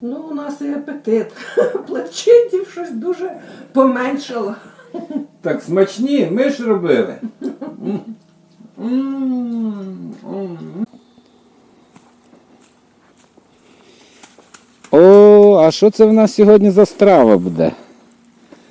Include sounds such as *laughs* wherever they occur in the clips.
Ну, у нас і апетит. *laughs* Плечитів щось дуже поменшало. Так смачні, ми ж робили. О, а що це в нас сьогодні за страва буде?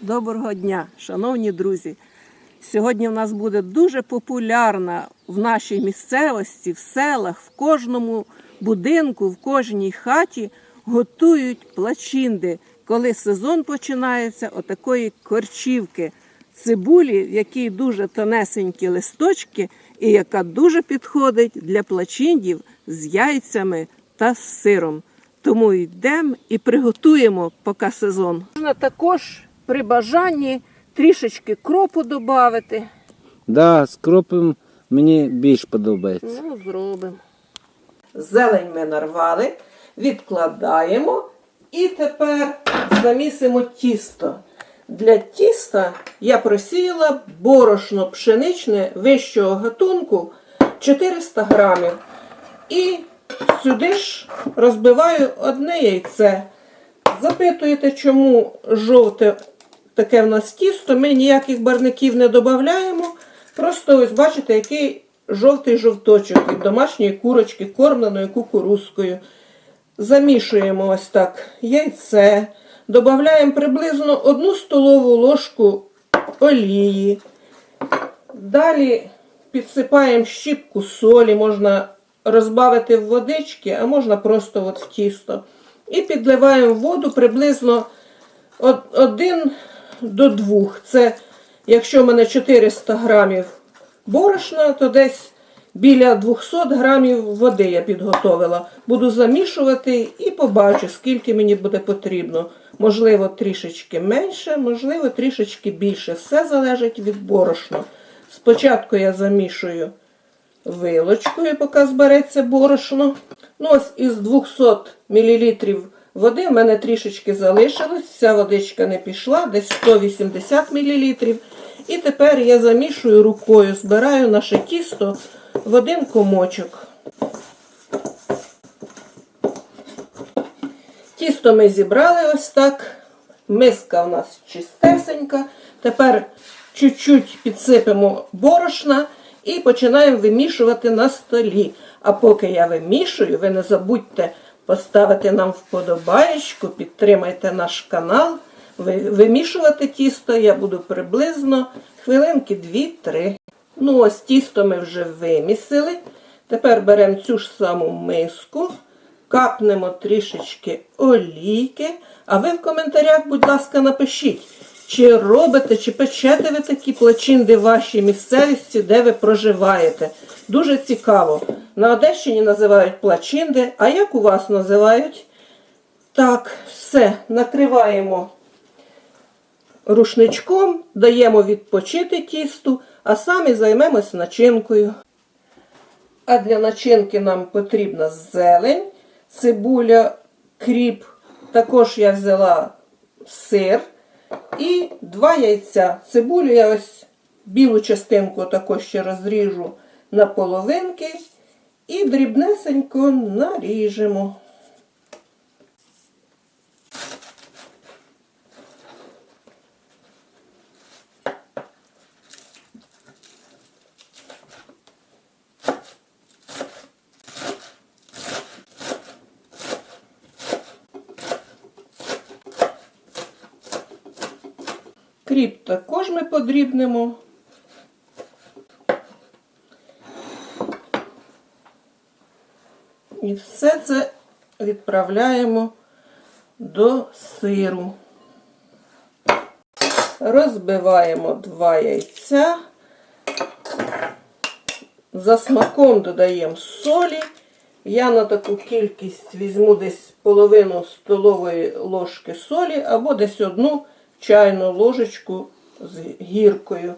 Доброго дня, шановні друзі. Сьогодні в нас буде дуже популярна в нашій місцевості, в селах, в кожному будинку, в кожній хаті готують плачинди, коли сезон починається отакої корчівки, цибулі, в якій дуже тонесенькі листочки, і яка дуже підходить для плачиндів з яйцями та з сиром. Тому йдемо і приготуємо, поки сезон. Можна також при бажанні трішечки кропу додати. Да, з кропом мені більш подобається. Ну, зробимо. Зелень ми нарвали, відкладаємо і тепер замісимо тісто. Для тіста я просіяла борошно пшеничне вищого гатунку 400 грамів. І сюди ж розбиваю одне яйце. Запитуєте, чому жовте таке в нас тісто, ми ніяких барників не додаємо. Просто ось бачите, який жовтий жовточок від домашньої курочки, кормленої кукурузкою. Замішуємо ось так яйце, додаємо приблизно 1 столову ложку олії. Далі підсипаємо щіпку солі, можна розбавити в водички, а можна просто от в тісто. І підливаємо воду приблизно 1 до 2. Це, якщо в мене 400 грамів борошна, то десь біля 200 грамів води я підготовила. Буду замішувати і побачу, скільки мені буде потрібно. Можливо, трішечки менше, можливо, трішечки більше. Все залежить від борошна. Спочатку я замішую вилочкою, поки збереться борошно. Ну, ось із 200 мл води в мене трішечки залишилось, вся водичка не пішла, десь 180 мл. І тепер я замішую рукою, збираю наше тісто в один комочок. Тісто ми зібрали ось так. Миска у нас чистесенька. Тепер чуть-чуть підсипемо борошна і починаємо вимішувати на столі. А поки я вимішую, ви не забудьте поставити нам вподобаєчку, підтримайте наш канал. Вимішувати тісто я буду приблизно хвилинки 2-3. Ну, ось тісто ми вже вимісили. Тепер беремо цю ж саму миску, капнемо трішечки олійки. А ви в коментарях, будь ласка, напишіть, чи робите, чи печете ви такі плачинди в вашій місцевості, де ви проживаєте. Дуже цікаво. На Одещині називають плачинди, а як у вас називають? Так, все, накриваємо рушничком, даємо відпочити тісту, а самі займемось начинкою. А для начинки нам потрібна зелень, цибуля, кріп. Також я взяла сир і два яйця. Цибулю я ось білу частинку також ще розріжу на половинки і дрібнесенько наріжемо. Кріп також ми подрібнемо. І все це відправляємо до сиру. Розбиваємо два яйця. За смаком додаємо солі. Я на таку кількість візьму десь половину столової ложки солі або десь одну чайну ложечку з гіркою.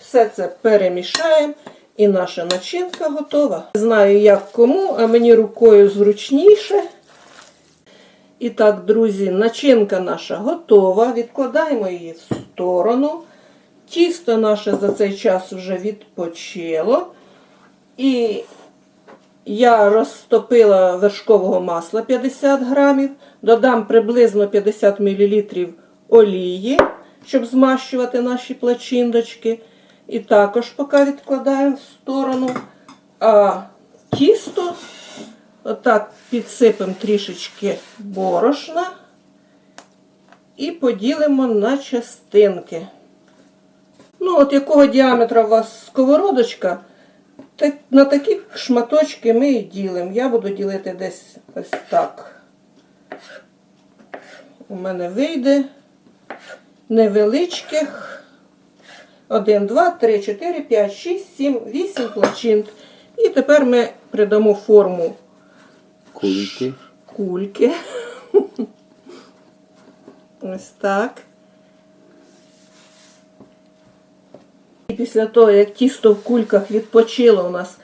Все це перемішаємо і наша начинка готова. Не знаю, як кому, а мені рукою зручніше. І так, друзі, начинка наша готова. Відкладаємо її в сторону. Тісто наше за цей час вже відпочило. І я розтопила вершкового масла 50 грамів, додам приблизно 50 мл олії, щоб змащувати наші плачиндочки. І також поки відкладаємо в сторону. А тісто отак підсипемо трішечки борошна і поділимо на частинки. Ну, от якого діаметра у вас сковородочка, на такі шматочки ми і ділимо. Я буду ділити десь ось так. У мене вийде невеличких 1, 2, 3, 4, 5, 6, 7, 8 плачинт. І тепер ми придамо форму Кульки. кульки. *laughs* Ось так. І після того, як тісто в кульках відпочило у нас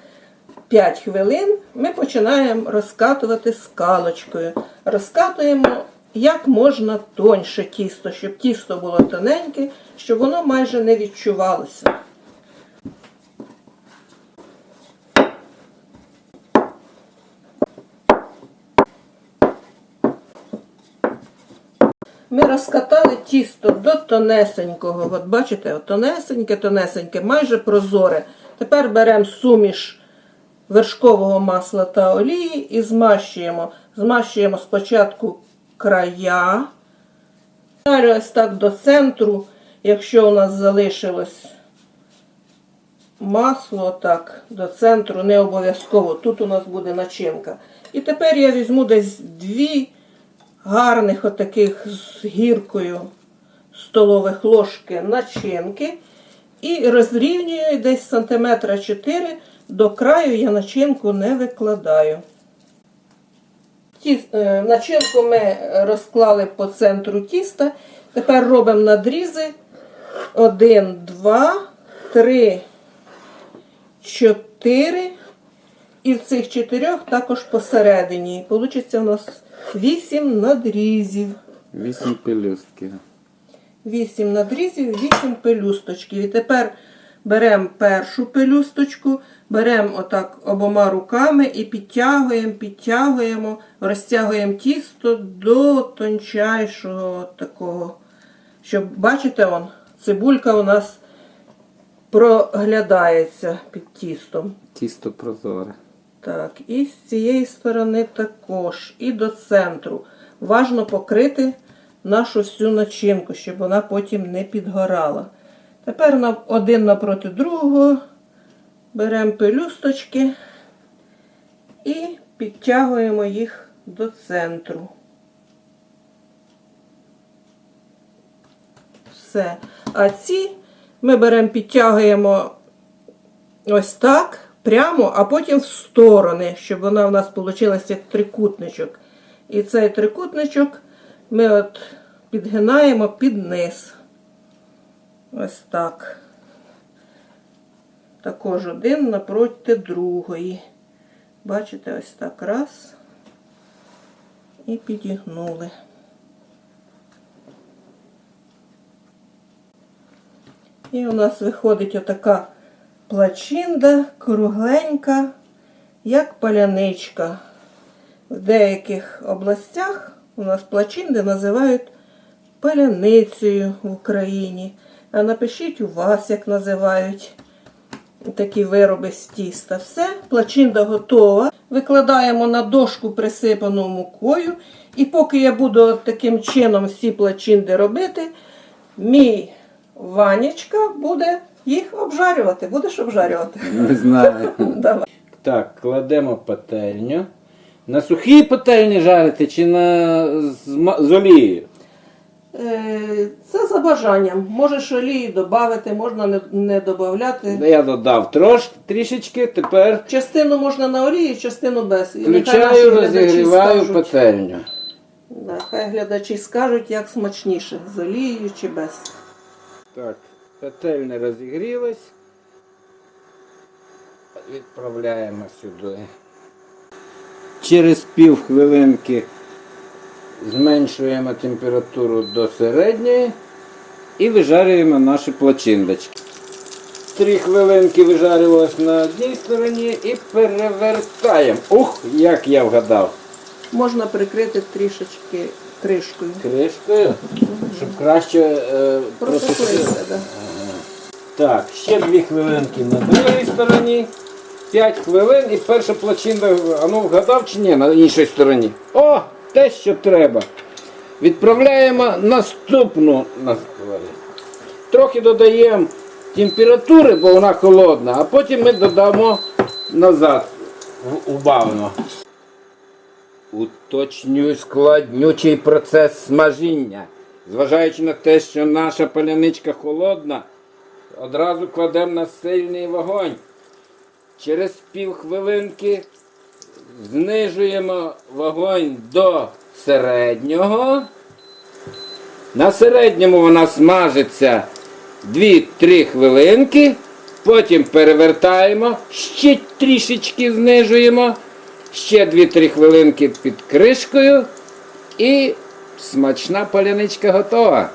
5 хвилин, ми починаємо розкатувати скалочкою. Розкатуємо як можна тоньше тісто, щоб тісто було тоненьке, щоб воно майже не відчувалося. Ми розкатали тісто до тонесенького. От бачите, тонесеньке, тонесеньке, майже прозоре. Тепер беремо суміш вершкового масла та олії і змащуємо. Змащуємо спочатку края. Далі ось так до центру, якщо у нас залишилось масло, так, до центру не обов'язково. Тут у нас буде начинка. І тепер я візьму десь дві гарних отаких з гіркою столових ложки начинки і розрівнюю десь сантиметра 4 до краю я начинку не викладаю. Е, начинку ми розклали по центру тіста. Тепер робимо надрізи 1, 2, 3, 4. І в цих чотирьох також посередині. Получиться у нас 8 надрізів. Вісім пелюстків. 8 надрізів, 8 пелюсточків. І тепер беремо першу пелюсточку, беремо отак обома руками і підтягуємо, підтягуємо, розтягуємо тісто до тончайшого такого. Щоб, бачите, он, цибулька у нас проглядається під тістом. Тісто прозоре. Так, і з цієї сторони також, і до центру. Важно покрити нашу всю начинку, щоб вона потім не підгорала. Тепер один напроти другого беремо пелюсточки і підтягуємо їх до центру. Все. А ці ми беремо, підтягуємо ось так, прямо, а потім в сторони, щоб вона у нас вийшла як трикутничок. І цей трикутничок ми от підгинаємо під низ. Ось так. Також один напроти другої. Бачите, ось так раз. І підігнули. І у нас виходить отака плачинда, кругленька, як паляничка. В деяких областях у нас плачинди називають паляницею в Україні. А напишіть у вас, як називають такі вироби з тіста. Все, плачинда готова. Викладаємо на дошку присипану мукою. І поки я буду таким чином всі плачинди робити, мій Ванечка буде їх обжарювати. Будеш обжарювати? Не знаю. Давай. Так, кладемо пательню. На сухій пательні жарити чи на з, з олією? Е, Це за бажанням. Можеш олії додати, можна не, не додати. Я додав трошки, трішечки, тепер Частину можна на олії, частину без. І нехай наші включаю, глядачі розігріваю скажуть. пательню. Да, хай глядачі скажуть, як смачніше, з олією чи без. Так, пательня розігрілась. Відправляємо сюди. Через пів хвилинки зменшуємо температуру до середньої і вижарюємо наші плачиндочки. Три хвилинки вижарювалось на одній стороні і перевертаємо. Ух, як я вгадав. Можна прикрити трішечки кришкою. Кришкою, щоб краще е. Просохлися, да. Так, ще дві хвилинки на другій стороні. П'ять хвилин і перша плачинка, а ну вгадав чи ні, на іншій стороні. О, те, що треба. Відправляємо наступну на. Трохи додаємо температури, бо вона холодна, а потім ми додамо назад, убавимо. Уточнюю складнючий процес смажіння. Зважаючи на те, що наша паляничка холодна, одразу кладемо на сильний вогонь. Через півхвилинки знижуємо вогонь до середнього. На середньому вона смажиться 2-3 хвилинки. Потім перевертаємо, ще трішечки знижуємо, ще 2-3 хвилинки під кришкою. І смачна паляничка готова.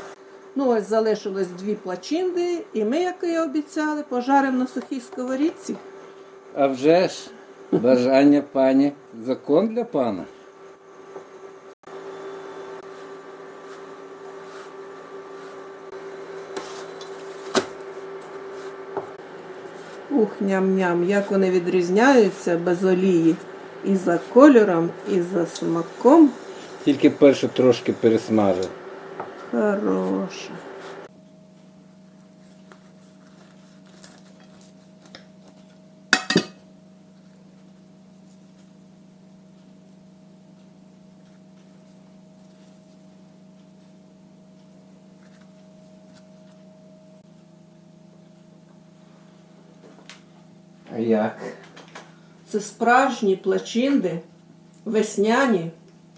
Ну ось залишилось дві плачинди, і ми, як і обіцяли, пожаримо на сухій сковорідці. А вже ж, бажання пані, закон для пана. Ух, ням-ням, як вони відрізняються без олії. І за кольором, і за смаком. Тільки перше трошки пересмажив. Хороше. А як? Це справжні плачинди, весняні,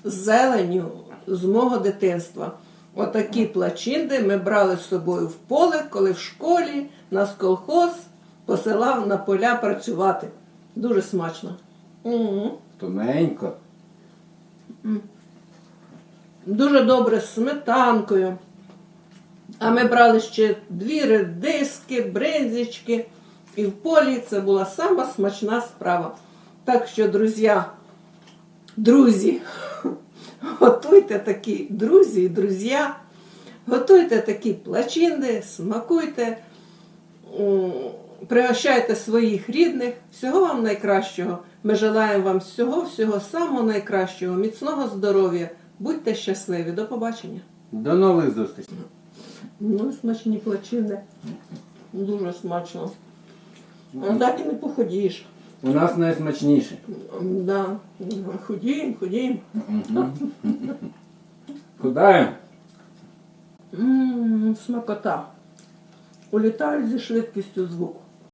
з зеленю з мого дитинства. Отакі плачинди ми брали з собою в поле, коли в школі нас колхоз посилав на поля працювати. Дуже смачно. Тоненько. Дуже добре з сметанкою. А ми брали ще дві редиски, бринзички. І в полі це була сама смачна справа. Так що, друзі, друзі, *laughs* готуйте такі друзі і друзі, готуйте такі плачинди, смакуйте, пригощайте своїх рідних. Всього вам найкращого. Ми желаємо вам всього-всього самого найкращого, міцного здоров'я. Будьте щасливі. До побачення. До нових зустрічей. Ну, смачні плачини. Дуже смачно. А так і не походіш. У нас найсмачніше. Да. Ходім, ходім. Худаємо. М, Смакота. Улітають зі швидкістю звуку.